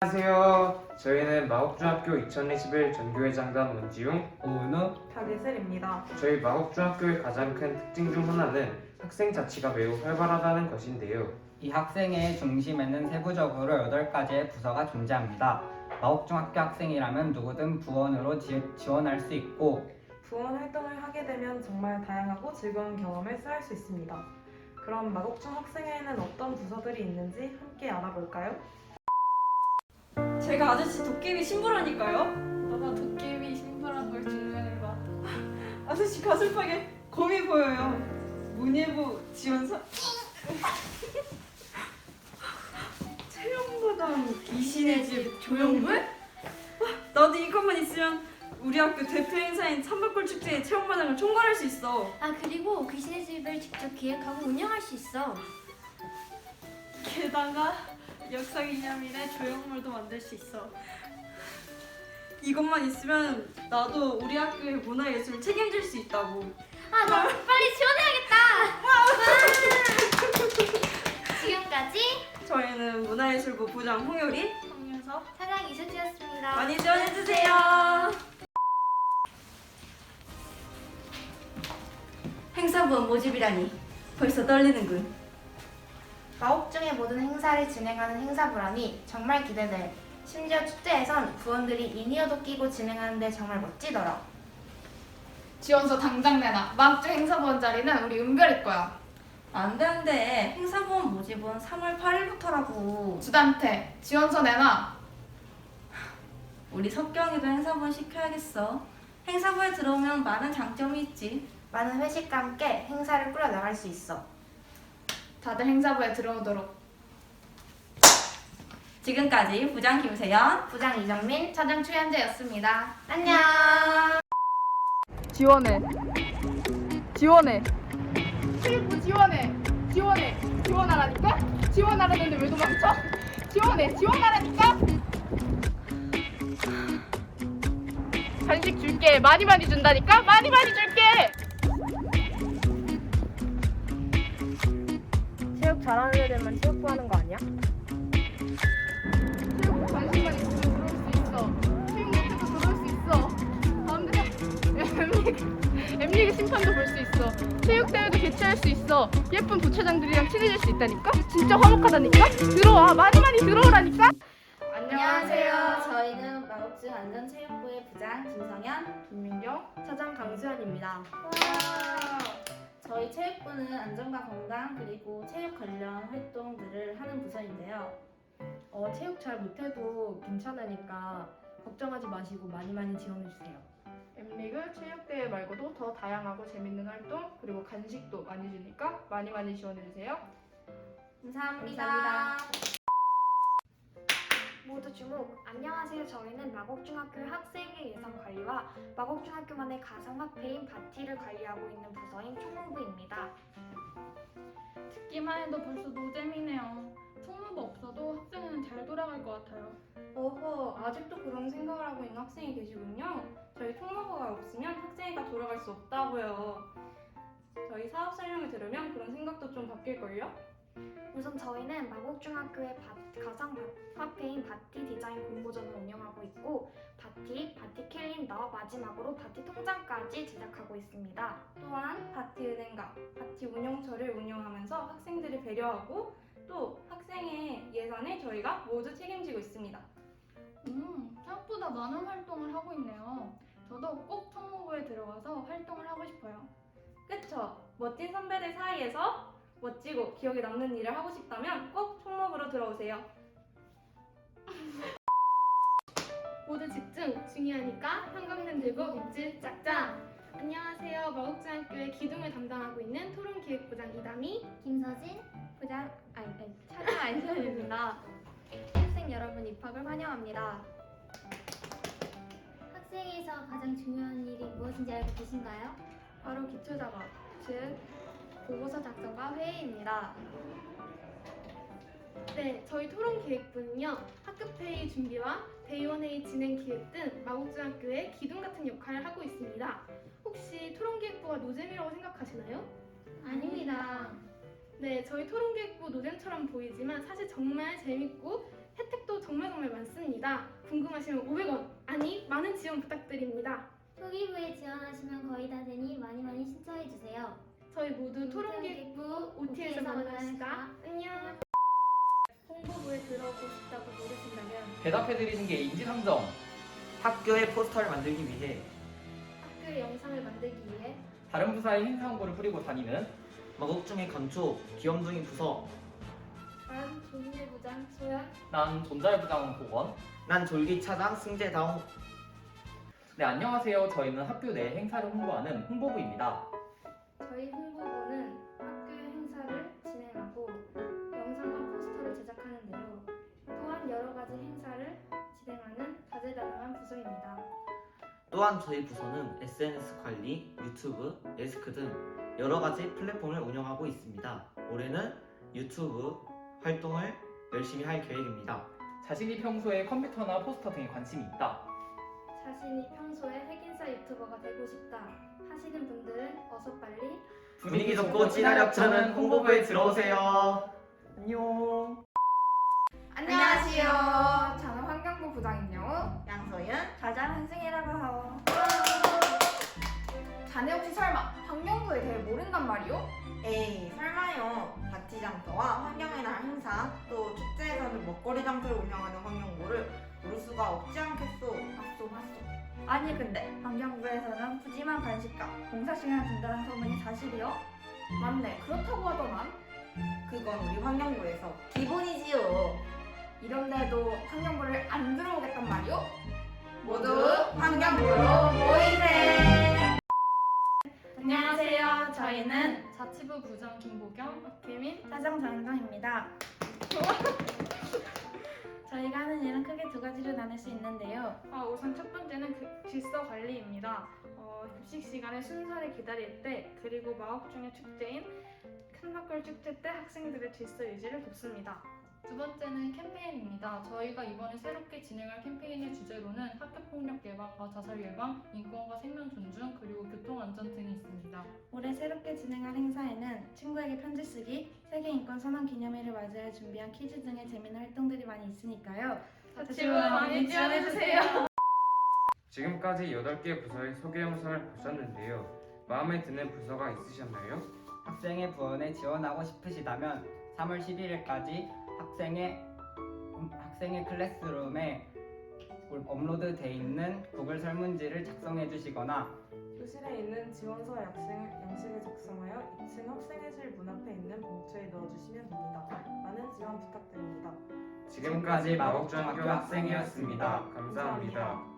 안녕하세요. 저희는 마곡중학교 2021 전교회장단 문지웅. 오은우 박예슬입니다. 저희 마곡중학교의 가장 큰 특징 중 하나는 학생 자치가 매우 활발하다는 것인데요. 이 학생의 중심에는 세부적으로 8가지의 부서가 존재합니다. 마곡중학교 학생이라면 누구든 부원으로 지, 지원할 수 있고 부원 활동을 하게 되면 정말 다양하고 즐거운 경험을 쌓을 수 있습니다. 그럼 마곡중 학생회에는 어떤 부서들이 있는지 함께 알아볼까요? 제가 아저씨 도깨비 신부라니까요. 너가 도깨비 신부란 걸 증명해 봐. 아저씨 가슴팍에 곰이 보여요. 문예부 지원사. 체험부담 귀신의 집 조형물? 나도 이것만 있으면 우리 학교 대표 행사인 삼박골 축제의 체험마당을 총괄할 수 있어. 아 그리고 귀신의 집을 직접 기획하고 운영할 수 있어. 게다가 역사 기념일에 조형물도 만들 수 있어. 이것만 있으면 나도 우리 학교의 문화예술을 책임질 수 있다고. 아 나 빨리 지원해야겠다. 지금까지 저희는 문화예술부 부장 홍효리, 홍윤서 사장 이수지였습니다. 많이 지원해주세요. 행사부원 모집이라니 벌써 떨리는군. 마곡중의 모든 행사를 진행하는 행사부라니 정말 기대돼. 심지어 축제에선 부원들이 인이어도 끼고 진행하는데 정말 멋지더라. 지원서 당장 내놔. 마학주 행사부원 자리는 우리 은별이 거야. 안돼 안돼 행사부원 모집은 3월 8일부터라고. 주단태 지원서 내놔. 우리 석경이도 행사부원 시켜야겠어. 행사부에 들어오면 많은 장점이 있지. 많은 회식과 함께 행사를 꾸려 나갈 수 있어. 다들 행사부에 들어오도록. 지금까지 부장 김세연. 부장 이정민, 차장 최현재였습니다. 안녕! 지원해. 지원해. 체육부 지원해. 지원해. 지원하라니까? 지원하라는데 왜 도망쳐? 지원해. 지원하라니까? 간식 줄게. 많이 많이 준다니까? 많이 많이 줄게. 잘하는 애들만 체육부 하는 거 아니야? 체육부 관심만 있으면 들어올 수 있어. 체육 못해도 들어올 수 있어. 가운데서 M리그, M리그 심판도 볼 수 있어. 체육대회도 개최할 수 있어. 예쁜 부차장들이랑 친해질 수 있다니까? 진짜 화목하다니까? 들어와. 많이 많이 들어오라니까? 안녕하세요. 저희는 마곡중 안전체육부의 부장 김성현, 김민경. 차장 강수현입니다. 저희 체육부는 안전과 건강 그리고 체육 관련 활동들을 하는 부서인데요. 어, 체육 잘 못해도 괜찮으니까 걱정하지 마시고 많이 많이 지원해주세요. M리그 체육대회 말고도 더 다양하고 재밌는 활동 그리고 간식도 많이 주니까 많이 많이 지원해주세요. 감사합니다. 모두 주목. 안녕하세요. 저희는 마곡중학교 학생회 관리와 마곡중학교만의 가상 화폐인 바티를 관리하고 있는 부서인 총무부입니다. 듣기만 해도 벌써 노잼이네요. 총무부 없어도 학생회는 잘 돌아갈 것 같아요. 어허, 아직도 그런 생각을 하고 있는 학생이 계시군요. 저희 총무부가 없으면 학생회가 돌아갈 수 없다고요. 저희 사업 설명을 들으면 그런 생각도 좀 바뀔걸요? 우선 저희는 마곡중학교의 바- 화폐인 바티 디자인 공모전을 운영하고 있고 바티, 바티 캘린더, 마지막으로 바티 통장까지 제작하고 있습니다. 또한 바티 은행과 바티 운영처를 운영하면서 학생들을 배려하고 또 학생회 예산을 저희가 모두 책임지고 있습니다. 음, 생각보다 많은 활동을 하고 있네요. 저도 꼭 총무부에 들어가서 활동을 하고 싶어요. 그쵸? 멋진 선배들 사이에서 멋지고 기억에 남는 일을 하고 싶다면 꼭 총무부로 들어오세요. 모두 집중 중요하니까 형광등 들고 밑줄 짝짝. 안녕하세요. 마곡중학교의 기둥을 담당하고 있는 토론기획부장 이담희. 김서진 부장 아니, 아니 차장 안소연입니다. 학생 여러분 입학을 환영합니다. 학생회에서 가장 중요한 일이 무엇인지 알고 계신가요? 바로 기초 작업, 즉 보고서 작성과 회의입니다. 네, 저희 토론 기획부는요. 학급회의 준비와 대의원회의 진행 기획 등 마곡중학교의 기둥 같은 역할을 하고 있습니다. 혹시 토론 기획부가 노잼이라고 생각하시나요? 아닙니다. 네, 저희 토론 기획부 노잼처럼 보이지만 사실 정말 재밌고 혜택도 정말 정말 많습니다. 궁금하시면 500원 아니 많은 지원 부탁드립니다. 후기부에 지원하시면 거의 다 되니 많이 많이 신청해주세요. 저희 모두 토론기부 OT에서 만납시다. 안녕. 홍보부에 들어오고 싶다고 모르신다면 대답해드리는 게 인지상정. 학교의 포스터를 만들기 위해 학교의 영상을 만들기 위해 다른 부서의 행사 홍보를 뿌리고 다니는 마곡중의 감초, 귀염둥이 부서, 난 조민예부장 소연 난 존잘부장 보건. 난 졸기 차장 승재다운 네 안녕하세요. 저희는 학교 내 행사를 홍보하는 홍보부입니다. 저희 홍보부는 학교의 행사를 진행하고 영상과 포스터를 제작하는데요. 또한 여러 가지 행사를 진행하는 다재다능한 부서입니다. 또한 저희 부서는 SNS 관리, 유튜브, 에스크 등 여러 가지 플랫폼을 운영하고 있습니다. 올해는 유튜브 활동을 열심히 할 계획입니다. 자신이 평소에 컴퓨터나 포스터 등에 관심이 있다. 자신이 평소에 핵인사 유튜버가 되고 싶다 하시는 분들은 어서 빨리 분위기 좋고 친화력 차는 홍보부에 들어오세요. 안녕. 안녕하세요. 저는 환경부 부장인 영우 양소윤 가장 한승이라고 하오. 자네 혹시 설마 환경부에 대해 모른단 말이오? 에이 설마요 바티 장터와 환경의 날 행사 또 축제에서는 먹거리 장터를 운영하는 환경부를 모를 수가 없지 않겠소 맞소 맞소. 아니 근데 환경부에서는 푸짐한 간식과 봉사 시간을 준다는 소문이 사실이요? 맞네 그렇다고 하더만. 그건 우리 환경부에서 기본이지요 이런데도 환경부를 안 들어오겠단 말이오? 모두 환경부로 모이세 안녕하세요. 저희는 자치부 부장 김보경, 박혜민, 사장 장정입니다. 저희가 하는 일은 크게 두 가지로 나눌 수 있는데요. 아, 우선 첫 번째는 그 질서 관리입니다. 어, 급식 시간에 순서를 기다릴 때 그리고 마법 중의 축제인 큰 막걸 축제 때 학생들의 질서 유지를 돕습니다. 두 번째는 캠페인입니다. 저희가 이번에 새롭게 진행할 캠페인의 주제로는 학교폭력 예방과 자살 예방, 인권과 생명 존중, 그리고 교통안전 등이 있습니다. 새롭게 진행할 행사에는 친구에게 편지 쓰기, 세계 인권 선언 기념일을 맞이해 준비한 퀴즈 등의 재미있는 활동들이 많이 있으니까요. 자치부 많이 지원해주세요. 지금까지 8개 부서의 소개 영상을 보셨는데요. 마음에 드는 부서가 있으셨나요? 학생의 부원에 지원하고 싶으시다면 3월 11일까지 학생의 음, 학생의 클래스룸에 업로드 돼 있는 구글 설문지를 작성해 주시거나 교실에 있는 지원서 양식을, 양식 을 작성하여 2층 학생회실 문 앞에 있는 봉투에 넣어주시면 됩니다. 많은 지원 부탁드립니다. 지금까지 마곡중학교 학생이었습니다. 감사합니다.